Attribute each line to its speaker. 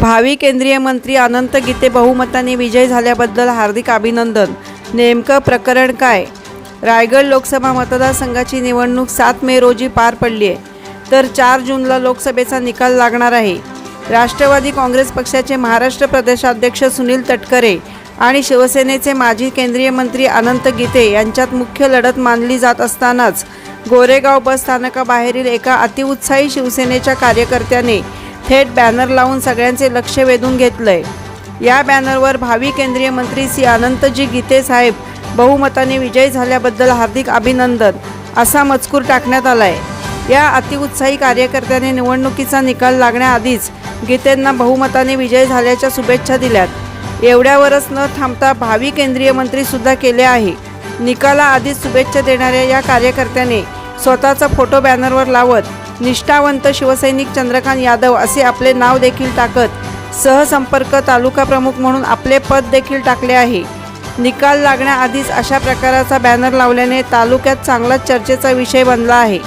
Speaker 1: भावी केंद्रीय मंत्री अनंत गीते बहुमताने विजय झाल्याबद्दल हार्दिक अभिनंदन. नेमकं प्रकरण काय? रायगड लोकसभा मतदारसंघाची निवडणूक सात मे रोजी पार पडली आहे तर चार जूनला लोकसभेचा निकाल लागणार आहे. राष्ट्रवादी काँग्रेस पक्षाचे महाराष्ट्र प्रदेशाध्यक्ष सुनील तटकरे आणि शिवसेनेचे माजी केंद्रीय मंत्री अनंत गीते यांच्यात मुख्य लढत मानली जात असतानाच गोरेगाव बस स्थानकाबाहेरील एका अतिउत्साही शिवसेनेच्या कार्यकर्त्याने थेट बॅनर लावून सगळ्यांचे लक्ष वेधून घेतलंय. या बॅनरवर भावी केंद्रीय मंत्री श्री अनंतजी गीते साहेब बहुमताने विजयी झाल्याबद्दल हार्दिक अभिनंदन असा मजकूर टाकण्यात आलाय. या अतिउत्साही कार्यकर्त्याने निवडणुकीचा निकाल लागण्याआधीच गीतेंना बहुमताने विजय झाल्याच्या शुभेच्छा दिल्यात. एवढ्यावरच न थांबता भावी केंद्रीय मंत्रीसुद्धा केले आहे. निकालाआधीच शुभेच्छा देणाऱ्या या कार्यकर्त्याने स्वतःचा फोटो बॅनरवर लावत निष्ठावंत शिवसैनिक चंद्रकांत यादव असे आपले नाव देखील टाकत सहसंपर्क तालुका प्रमुख म्हणून आपले पद देखील टाकले आहे. निकाल लागण्याआधीच अशा प्रकाराचा बॅनर लावल्याने तालुक्यात चांगलाच चर्चेचा विषय बनला आहे.